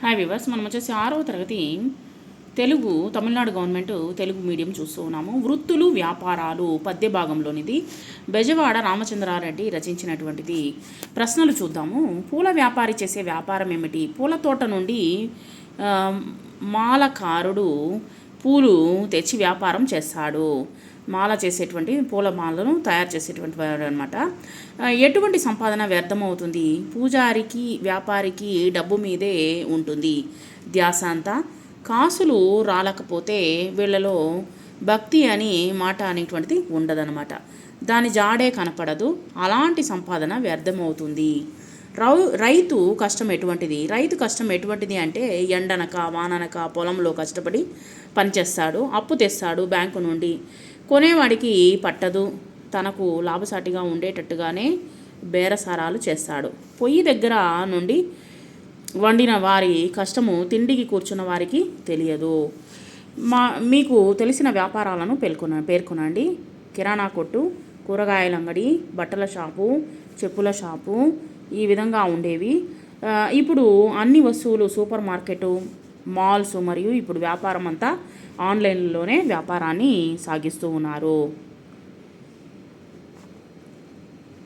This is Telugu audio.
హాయ్ వివర్స్ మనం వచ్చేసి ఆరవ తరగతి తెలుగు తమిళనాడు గవర్నమెంట్ తెలుగు మీడియం చూస్తూ ఉన్నాము. వృత్తులు వ్యాపారాలు పద్య భాగంలోనిది. బెజవాడ రామచంద్రారెడ్డి రచించినటువంటిది. ప్రశ్నలు చూద్దాము. పూల వ్యాపారి చేసే వ్యాపారం ఏమిటి? పూల తోట నుండి మాలకారుడు పూలు తెచ్చి వ్యాపారం చేస్తాడు. మాల చేసేటువంటి పూల మాలను తయారు చేసేటువంటి వాడు అనమాట ఎటువంటి సంపాదన వ్యర్థమవుతుంది? పూజారికి వ్యాపారికి డబ్బు మీదే ఉంటుంది. ధ్యాస అంతా. కాసులు రాలకపోతే వీళ్ళలో భక్తి అని మాట అనేటువంటిది ఉండదనమాట దాని జాడే కనపడదు. అలాంటి సంపాదన వ్యర్థమవుతుంది. రైతు కష్టం ఎటువంటిది? రైతు కష్టం ఎటువంటిది అంటే ఎండనక వాననక పొలంలో కష్టపడి పనిచేస్తాడు అప్పు తెస్తాడు బ్యాంకు నుండి. కొనేవాడికి పట్టదు తనకు లాభసాటిగా ఉండేటట్టుగానే బేరసారాలు చేస్తాడు. పొయ్యి దగ్గర నుండి వండిన వారి కష్టము తిండికి కూర్చున్న వారికి తెలియదు. మా మీకు తెలిసిన వ్యాపారాలను పేర్కొన పేర్కొనండి. కిరాణా కొట్టు కూరగాయల అంగడి బట్టల షాపు చెప్పుల షాపు ఈ విధంగా ఉండేవి. ఇప్పుడు అన్ని వస్తువులు సూపర్ మార్కెట్ మాల్స్ మరియు ఇప్పుడు వ్యాపారం అంతా ఆన్లైన్లోనే వ్యాపారాన్ని సాగిస్తూ ఉన్నారు.